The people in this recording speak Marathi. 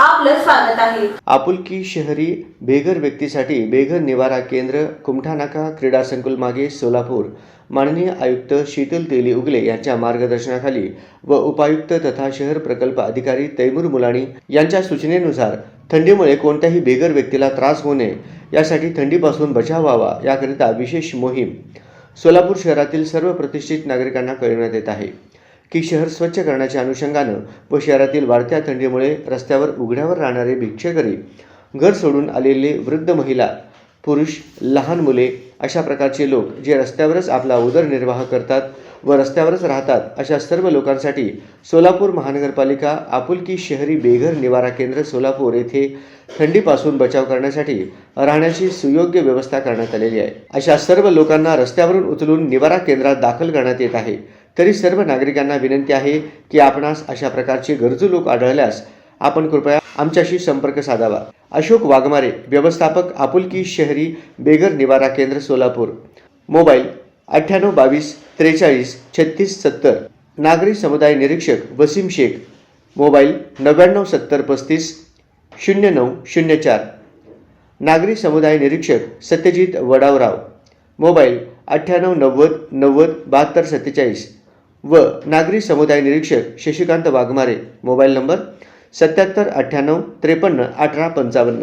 आपलं स्वागत आहे. आपुलकी शहरी बेघर व्यक्तीसाठी बेघर निवारा केंद्र कुमठानाका क्रीडा संकुल मागे सोलापूर. माननीय आयुक्त शीतल तेली उगले यांच्या मार्गदर्शनाखाली व उपायुक्त तथा शहर प्रकल्प अधिकारी तैमूर मुलाणी यांच्या सूचनेनुसार थंडीमुळे कोणत्याही बेघर व्यक्तीला त्रास होऊ नये यासाठी थंडीपासून बचाव व्हावा याकरिता विशेष मोहीम सोलापूर शहरातील सर्व प्रतिष्ठित नागरिकांना कळविण्यात येत आहे. की शहर स्वच्छ करण्याच्या अनुषंगानं व शहरातील वाढत्या थंडीमुळे रस्त्यावर उघड्यावर राहणारे भिक्षेकरी घर सोडून आलेले वृद्ध महिला पुरुष लहान मुले अशा प्रकारचे लोक जे रस्त्यावरच आपला उदरनिर्वाह करतात व रस्त्यावरच राहतात अशा सर्व लोकांसाठी सोलापूर महानगरपालिका आपुलकी शहरी बेघर निवारा केंद्र सोलापूर येथे थंडीपासून बचाव करण्यासाठी राहण्याची सुयोग्य व्यवस्था करण्यात आलेली आहे. अशा सर्व लोकांना रस्त्यावरून उचलून निवारा केंद्रात दाखल करण्यात येत आहे. तरी सर्व नागरिकांना विनंती आहे की आपणास अशा प्रकारचे गरजू लोक आढळल्यास आपण कृपया आमच्याशी संपर्क साधावा. अशोक वाघमारे व्यवस्थापक आपुलकी शहरी बेघर निवारा केंद्र सोलापूर. मोबाईल अठ्ठ्याण्णव बावीस त्रेचाळीस छत्तीस सत्तर. नागरी समुदाय निरीक्षक वसीम शेख. मोबाईल नव्याण्णव सत्तर पस्तीस शून्य नऊ शून्य चार. नागरी समुदाय निरीक्षक सत्यजित वडावराव. मोबाईल अठ्ठ्याण्णव नव्वद नव्वद बहात्तर सत्तेचाळीस. व नागरी समुदाय निरीक्षक शशिकांत वाघमारे. मोबाईल नंबर सत्याहत्तर अठ्ठ्याण्णव त्रेपन्न अठरा पंचावन्न.